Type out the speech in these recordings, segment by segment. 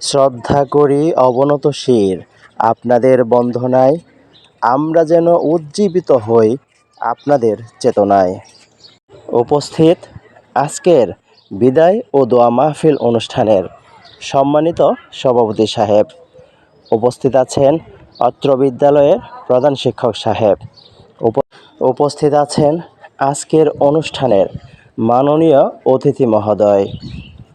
শ্রদ্ধা করি অবনত শির। আপনাদের বন্দনায় আমরা যেন উজ্জীবিত হই আপনাদের চেতনায়। উপস্থিত আজকের বিদায় ও দোয়া মাহফিল অনুষ্ঠানের সম্মানিত সভাপতি সাহেব। উপস্থিত আছেন অত্র বিদ্যালয়ের প্রধান শিক্ষক সাহেব। উপ- উপস্থিত আছেন আজকের অনুষ্ঠানের মাননীয় অতিথি মহোদয়।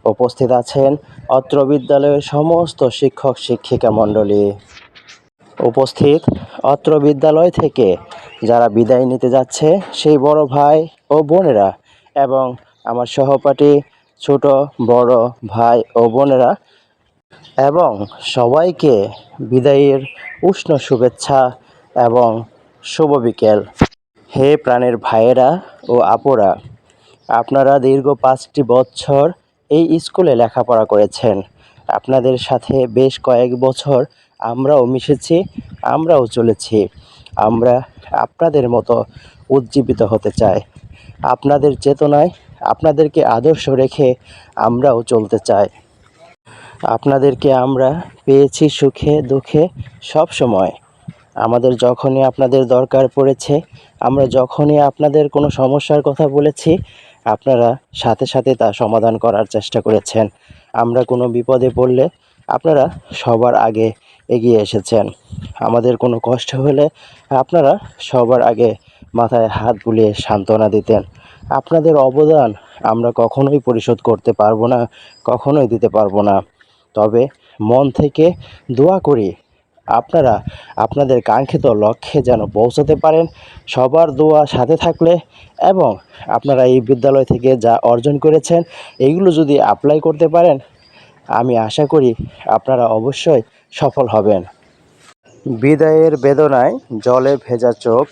উপস্থিত আছেন অত্র বিদ্যালয়ের সমস্ত শিক্ষক শিক্ষিকা মণ্ডলী উপস্থিত। অত্র বিদ্যালয় থেকে যারা বিদায় নিতে যাচ্ছে, সেই বড় ভাই ও বোনেরা এবং আমার সহপাঠী, ছোট, বড় ভাই ও বোনেরা এবং সবাইকে বিদায়ের উষ্ণ শুভেচ্ছা এবং শুভ বিকেল। হে প্রাণের ভাইয়েরা ও আপুরা, আপনারা দীর্ঘ পাঁচটি বছর এই স্কুলে লেখাপড়া করেছেন। আপনাদের সাথে বেশ কয়েক বছর আমরাও মিশেছি, আমরাও চলেছি। আমরা আপনাদের মতো উজ্জীবিত হতে চাই। আপনাদের চেতনায় আপনাদেরকে আদর্শ রেখে আমরাও চলতে চাই। আপনাদেরকে আমরা পেয়েছি সুখে, দুঃখে সব সময়। আমাদের যখনই আপনাদের দরকার পড়েছে, আমরা যখনই আপনাদের কোনো সমস্যার কথা বলেছি আপনারা সাথে সাথে তা সমাধান করার চেষ্টা করেছেন। আমরা কোনো বিপদে পড়লে আপনারা সবার আগে এগিয়ে এসেছেন। আমাদের কোনো কষ্ট হলে আপনারা সবার আগে মাথায় হাত বুলিয়ে সান্ত্বনা দিতেন। আপনাদের অবদান আমরা কখনোই পরিশোধ করতে পারব না, কখনোই দিতে পারব না। তবে মন থেকে দোয়া করি আপনারা আপনাদের কাঙ্ক্ষিত লক্ষ্যে যেন পৌঁছাতে পারেন। সবার দোয়া সাথে থাকলে এবং আপনারা এই বিদ্যালয় থেকে যা অর্জন করেছেন, এইগুলো যদি অ্যাপ্লাই করতে পারেন, আমি আশা করি আপনারা অবশ্যই সফল হবেন। বিদায়ের বেদনায় জলে ভেজা চোখ,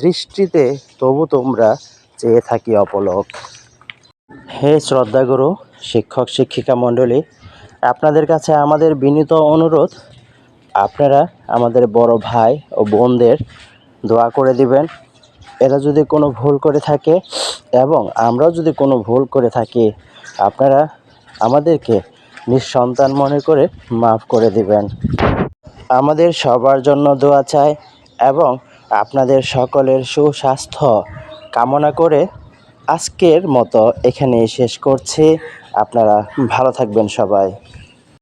দৃষ্টিতে তবু তোমরা চেয়ে থাকি অপলক। হে শ্রদ্ধাগুরু শিক্ষক শিক্ষিকা মণ্ডলী, আপনাদের কাছে আমাদের বিনীত অনুরোধ আপনারা আমাদের বড় ভাই ও বোনদের দোয়া করে দিবেন। এরা যদি কোনো ভুল করে থাকে এবং আমরাও যদি কোনো ভুল করে থাকি, আপনারা আমাদেরকে নিঃসন্তান মনে করে মাফ করে দিবেন। আমাদের সবার জন্য দোয়া চাই এবং আপনাদের সকলের সুস্বাস্থ্য কামনা করে আজকের মতো এখানে শেষ করছি। আপনারা ভালো থাকবেন সবাই।